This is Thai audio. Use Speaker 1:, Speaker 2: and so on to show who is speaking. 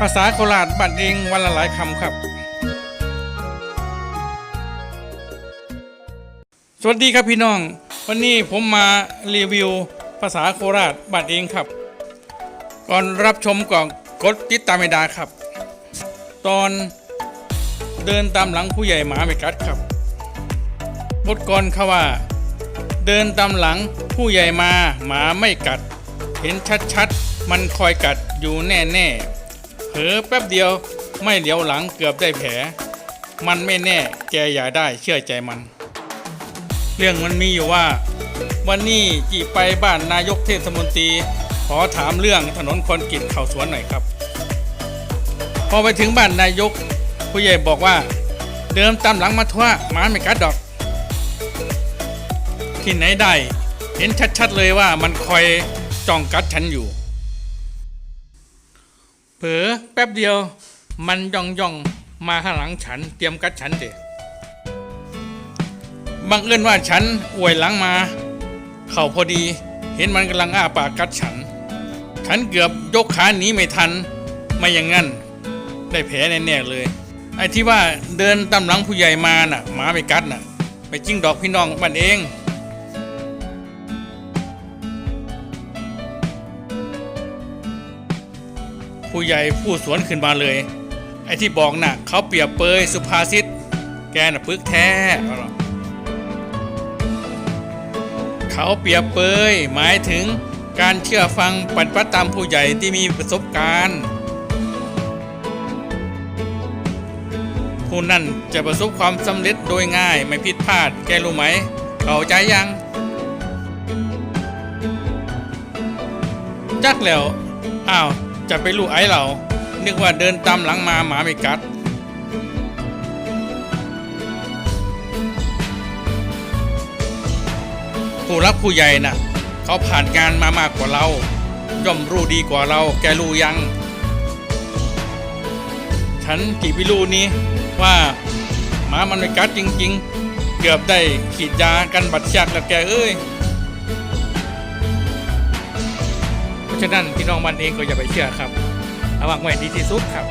Speaker 1: ภาษาโคราชบัดเองวันละหลายคำครับ สวัสดีครับพี่น้อง วันนี้ผมมารีวิวภาษาโคราชบัดเองครับ ก่อนรับชมก่อนกดติดตามไม่ดาครับ ตอนเดินตามหลังผู้ใหญ่หมาไม่กัดครับบทกรเขาว่า เดินตามหลังผู้ใหญ่มาหมาไม่กัด เห็นชัดๆ มันคอยกัดอยู่แน่ๆเผลอแป๊บเดียวไม่เหลียวหลังเกือบได้แผล มันไม่แน่แกอย่าได้เชื่อใจมัน เรื่องมันมีอยู่ว่า วันนี้จีไปบ้านนายกเทศมนตรี ขอถามเรื่องถนนคอนกรีตเข้าสวนหน่อยครับ พอไปถึงบ้านนายก ผู้ใหญ่บอกว่า เดิมตามหลังมาทั่วหมาไม่กัดดอก ที่ไหนได้ เห็นชัดๆเลยว่ามันคอย จ้องกัดฉันอยู่ เผลอแป๊บเดียวมันย่องย่องมาข้างหลังฉัน เตรียมกัดฉันเด็บังเอิญว่าฉันอวยหลังมา เข่าพอดีเห็นมันกำลังอ้าปากกัดฉัน ฉันเกือบยกขาหนีไม่ทัน ไม่อย่างงั้น ได้แผลแน่ๆเลย ไอ้ที่ว่าเดินตามหลังผู้ใหญ่มาน่ะหมาไม่กัดน่ะ ไปจิ้งดอกพี่น้องมันเอง ผู้ใหญ่ผู้สวนขึ้นมาเลย ไอ้ที่บอกน่ะเขาเปรียบเปยสุภาษิตแกน่ะพึกแท้เอาล่ะเขาเปรียบเปยหมายถึงการเชื่อฟังปฏิบัติตามผู้ใหญ่ที่มีประสบการณ์ ผู้นั่นจะประสบความสำเร็จโดยง่ายไม่ผิดพลาด แกรู้ไหม เข้าใจยัง จักแล้ว อ้าว จะไปรู้ไอ้เรานึกว่าเดินตามหลังมาหมาไม่กัดผู้รักผู้ใหญ่น่ะ เขาผ่านงานมามากกว่าเรา ย่อมรู้ดีกว่าเราแกรู้ยัง ฉันกี่พิรู้นี้ว่าหมามันไม่กัดจริง ๆ เกือบได้ขีดยากันบัดชือกแล้วแกเอ้ยะฉะนั้นพี่น้องมันเองก็อย่าไปเชื่อครับระวังไว้ดีที่สุดครับ